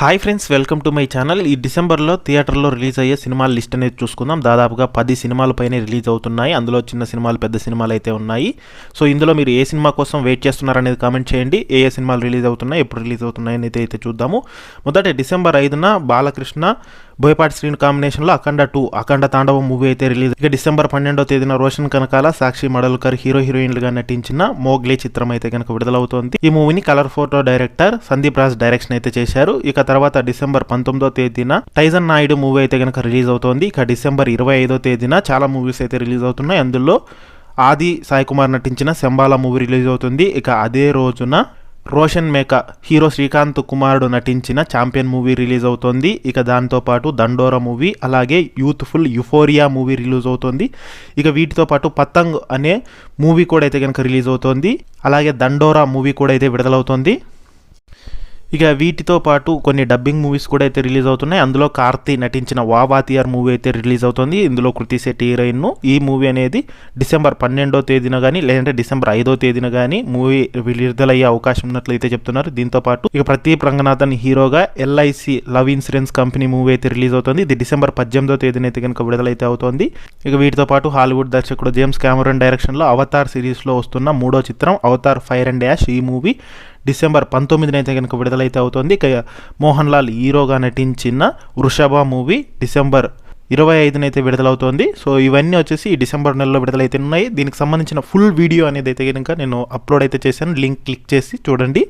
Hi friends welcome to my channel. ఈ డిసెంబర్లో థియేటర్లో రిలీజ్ అయ్యే సినిమాల లిస్ట్ అనేది చూసుకుందాం. దాదాపుగా పది సినిమాల పైన రిలీజ్ అవుతున్నాయి. అందులో చిన్న సినిమాలు పెద్ద సినిమాలు అయితే ఉన్నాయి. సో ఇందులో మీరు ఏ సినిమా కోసం వెయిట్ చేస్తున్నారనేది కామెంట్ చేయండి. ఏ ఏ సినిమాలు రిలీజ్ అవుతున్నాయి ఎప్పుడు రిలీజ్ అవుతున్నాయి అనేది అయితే చూద్దాము. మొదట డిసెంబర్ ఐదున బాలకృష్ణ బోయపాటి శ్రీని కాంబినేషన్లో అఖండ టూ అఖండ తాండవం మూవీ అయితే రిలీజ్ ఇక డిసెంబర్ పన్నెండో తేదీన రోషన్ కనకాల సాక్షి మడల్కర్ హీరో హీరోయిన్లుగా నటించిన మోగ్లే చిత్రం అయితే కనుక విడుదలవుతోంది. ఈ మూవీని colour photo director Sandeep Raj direction అయితే చేశారు. ఇక తర్వాత డిసెంబర్ పంతొమ్మిదో తేదీన టైజన్ నాయుడు మూవీ అయితే కనుక రిలీజ్ అవుతోంది. ఇక డిసెంబర్ ఇరవై ఐదో తేదీన చాలా మూవీస్ అయితే రిలీజ్ అవుతున్నాయి. అందులో ఆది సాయి కుమార్ నటించిన శంబాల మూవీ రిలీజ్ అవుతుంది. ఇక అదే రోజున రోషన్ మేక హీరో శ్రీకాంత్ కుమారుడు నటించిన ఛాంపియన్ మూవీ రిలీజ్ అవుతోంది. ఇక దాంతోపాటు దండోరా మూవీ అలాగే యూత్ఫుల్ యుఫోరియా మూవీ రిలీజ్ అవుతోంది. ఇక వీటితో పాటు పతంగ్ అనే మూవీ కూడా అయితే కనుక రిలీజ్ అవుతోంది. అలాగే దండోరా మూవీ కూడా అయితే విడుదలవుతోంది. ఇక వీటితో పాటు కొన్ని డబ్బింగ్ మూవీస్ కూడా అయితే రిలీజ్ అవుతున్నాయి. అందులో కార్తీ నటించిన వావాతియార్ మూవీ అయితే రిలీజ్ అవుతుంది. ఇందులో కృతి శెట్టి హీరోయిన్ ఈ మూవీ అనేది డిసెంబర్ పన్నెండో తేదీన కానీ లేదంటే డిసెంబర్ ఐదో తేదీన కానీ మూవీ విడుదలయ్యే అవకాశం ఉన్నట్లయితే చెప్తున్నారు. దీంతో పాటు ఇక ప్రతీప్ రంగనాథన్ హీరోగా LIC love insurance company movie అయితే రిలీజ్ అవుతుంది. ఇది డిసెంబర్ పద్దెనిమిదో తేదీన అయితే కనుక విడుదలైతే అవుతుంది. ఇక వీటితో పాటు హాలీవుడ్ దర్శకుడు జేమ్స్ కెమెరన్ డైరెక్షన్లో అవతార్ సిరీస్లో వస్తున్న మూడో చిత్రం అవతార్ ఫైర్ అండ్ యాష్ ఈ మూవీ డిసెంబర్ పంతొమ్మిదిన అయితే కనుక విడుదలైతే అవుతుంది. ఇక మోహన్ లాల్ హీరోగా నటించిన వృషభ మూవీ డిసెంబర్ ఇరవై ఐదునైతే విడుదలవుతోంది. సో ఇవన్నీ వచ్చేసి ఈ డిసెంబర్ నెలలో విడుదలైతే ఉన్నాయి. దీనికి సంబంధించిన ఫుల్ వీడియో అనేది అయితే కనుక నేను అప్లోడ్ అయితే చేశాను. లింక్ క్లిక్ చేసి చూడండి.